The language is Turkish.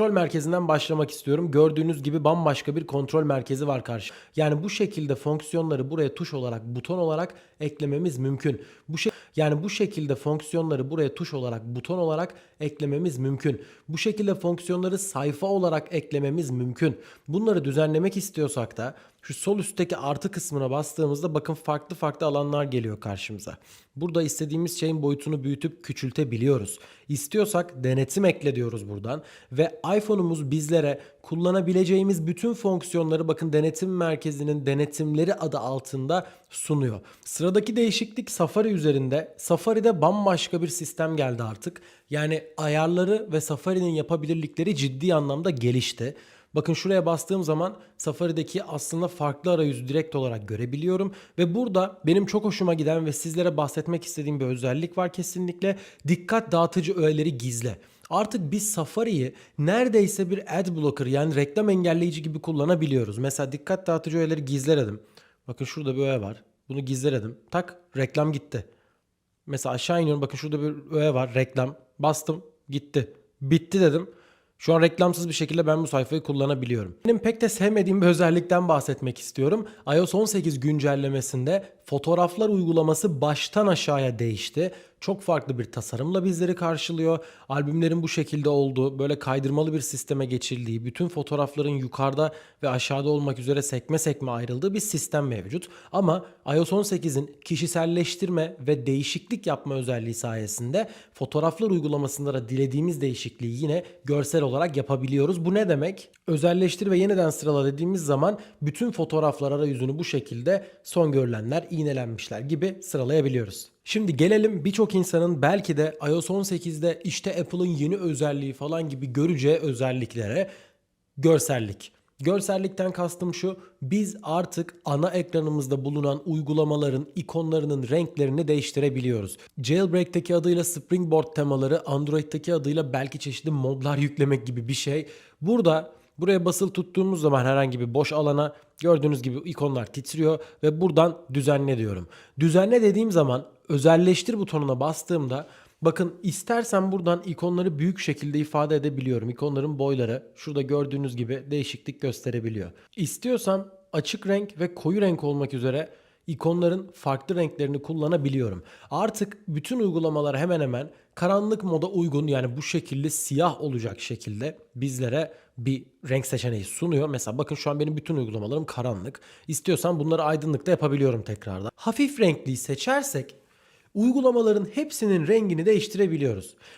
kontrol merkezinden başlamak istiyorum. Gördüğünüz gibi bambaşka bir kontrol merkezi var karşı. Yani bu şekilde fonksiyonları buraya tuş olarak, buton olarak eklememiz mümkün. Bu şey yani bu şekilde fonksiyonları buraya tuş olarak, buton olarak eklememiz mümkün. Bu şekilde fonksiyonları sayfa olarak eklememiz mümkün. Bunları düzenlemek istiyorsak da şu sol üstteki artı kısmına bastığımızda bakın farklı farklı alanlar geliyor karşımıza. Burada istediğimiz şeyin boyutunu büyütüp küçültebiliyoruz. İstiyorsak denetim ekle diyoruz buradan ve iPhone'umuz bizlere kullanabileceğimiz bütün fonksiyonları bakın denetim merkezinin denetimleri adı altında sunuyor. Sıradaki değişiklik Safari üzerinde. Safari'de bambaşka bir sistem geldi artık. Yani ayarları ve Safari'nin yapabilirlikleri ciddi anlamda gelişti. Bakın şuraya bastığım zaman Safari'deki aslında farklı arayüzü direkt olarak görebiliyorum. Ve burada benim çok hoşuma giden ve sizlere bahsetmek istediğim bir özellik var kesinlikle. Dikkat dağıtıcı öğeleri gizle. Artık biz Safari'yi neredeyse bir ad blocker yani reklam engelleyici gibi kullanabiliyoruz. Mesela dikkat dağıtıcı öğeleri gizle dedim. Bakın şurada bir öğe var. Bunu gizle dedim. Tak reklam gitti. Mesela aşağı iniyorum. Bakın şurada bir öğe var. Reklam. Bastım. Gitti. Bitti dedim. Şu an reklamsız bir şekilde ben bu sayfayı kullanabiliyorum. Benim pek de sevmediğim bir özellikten bahsetmek istiyorum. iOS 18 güncellemesinde fotoğraflar uygulaması baştan aşağıya değişti. Çok farklı bir tasarımla bizleri karşılıyor. Albümlerin bu şekilde olduğu, böyle kaydırmalı bir sisteme geçildiği, bütün fotoğrafların yukarıda ve aşağıda olmak üzere sekme sekme ayrıldığı bir sistem mevcut. Ama iOS 18'in kişiselleştirme ve değişiklik yapma özelliği sayesinde fotoğraflar uygulamasında da dilediğimiz değişikliği yine görsel olarak yapabiliyoruz. Bu ne demek? Özelleştir ve yeniden sırala dediğimiz zaman bütün fotoğraflar arayüzünü bu şekilde son görülenler, iğnelenmişler gibi sıralayabiliyoruz. Şimdi gelelim birçok insanın belki de iOS 18'de işte Apple'ın yeni özelliği falan gibi göreceği özelliklere görsellik. Görsellikten kastım şu, biz artık ana ekranımızda bulunan uygulamaların ikonlarının renklerini değiştirebiliyoruz. Jailbreak'teki adıyla Springboard temaları, Android'teki adıyla belki çeşitli modlar yüklemek gibi bir şey. Burada buraya basılı tuttuğumuz zaman herhangi bir boş alana gördüğünüz gibi ikonlar titriyor ve buradan düzenle diyorum. Düzenle dediğim zaman özelleştir butonuna bastığımda Bakın istersen buradan ikonları büyük şekilde ifade edebiliyorum. İkonların boyları şurada gördüğünüz gibi değişiklik gösterebiliyor. İstiyorsam açık renk ve koyu renk olmak üzere ikonların farklı renklerini kullanabiliyorum. Artık bütün uygulamalar hemen hemen karanlık moda uygun yani bu şekilde siyah olacak şekilde bizlere bir renk seçeneği sunuyor. Mesela bakın şu an benim bütün uygulamalarım karanlık. İstiyorsam bunları aydınlıkta yapabiliyorum tekrardan. Hafif renkliyi seçersek uygulamaların hepsinin rengini değiştirebiliyoruz.